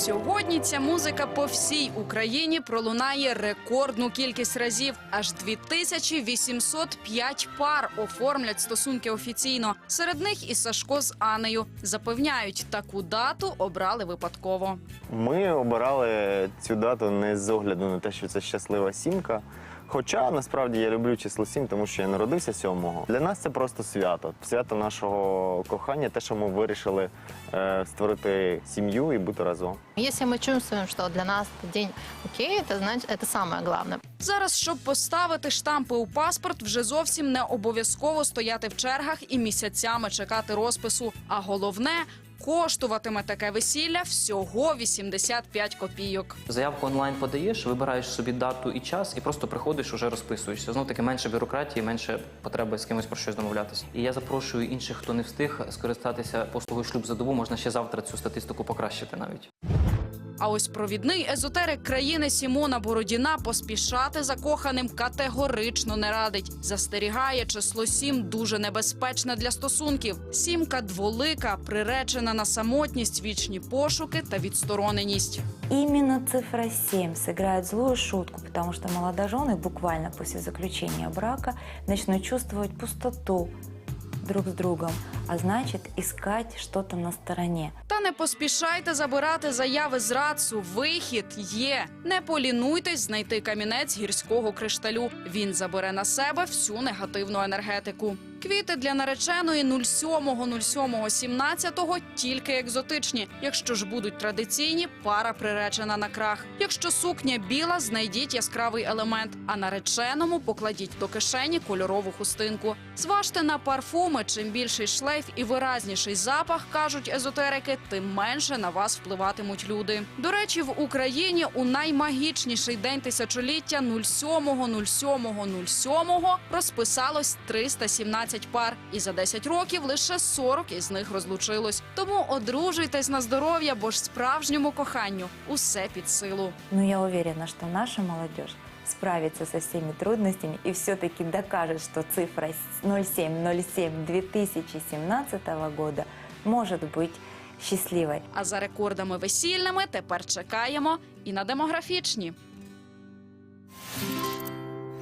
Сьогодні ця музика по всій Україні пролунає рекордну кількість разів. Аж 2805 пар оформлять стосунки офіційно. Серед них і Сашко з Анею запевняють, таку дату обрали випадково. Ми обирали цю дату не з огляду на те, що це щаслива сімка. Хоча насправді я люблю число 7, тому що я народився сьомого. Для нас це просто свято. Свято нашого кохання, те, що ми вирішили е, створити сім'ю і бути разом. Если мы чувствуем, что для нас этот день окей, это значит, это самое главное. Зараз, щоб поставити штампи у паспорт, вже зовсім не обов'язково стояти в чергах і місяцями чекати розпису. А головне. Коштуватиме таке весілля всього 85 копійок. Заявку онлайн подаєш, вибираєш собі дату і час, і просто приходиш, уже розписуєшся. Знов таки менше бюрократії, менше потреби з кимось про щось домовлятися. І я запрошую інших, хто не встиг скористатися послугою шлюб за добу. Можна ще завтра цю статистику покращити навіть. А ось провідний езотерик країни Сімона Бородіна поспішати закоханим категорично не радить. Застерігає число сім дуже небезпечне для стосунків. Сімка дволика, приречена на самотність, вічні пошуки та відстороненість. Именно цифра 7 сыграет злую шутку, потому что молодожены буквально после заключения брака начнут чувствовать пустоту друг с другом, а значит искать что-то на стороне. Та не поспішайте забирати заяви з рацу. Вихід є. Не полінуйтесь знайти камінець гірського кришталю. Він забере на себе всю негативну енергетику. Квіти для нареченої 07.07.17 тільки екзотичні. Якщо ж будуть традиційні, пара приречена на крах. Якщо сукня біла, знайдіть яскравий елемент, а нареченому покладіть до кишені кольорову хустинку. Зважте на парфуми. Чим більший шлейф і виразніший запах, кажуть езотерики, тим менше на вас впливатимуть люди. До речі, в Україні у наймагічніший день тисячоліття 07.07.07 розписалось 317 пар, і за 10 років лише 40 із них розлучилось. Тому одружуйтесь на здоров'я, бо ж справжньому коханню усе під силу. Но я уверена, что наша молодежь справится со всеми трудностями и все-таки докажет, что цифра 0707 2017 года может быть счастливой. А за рекордами весільними тепер чекаємо і на демографічні.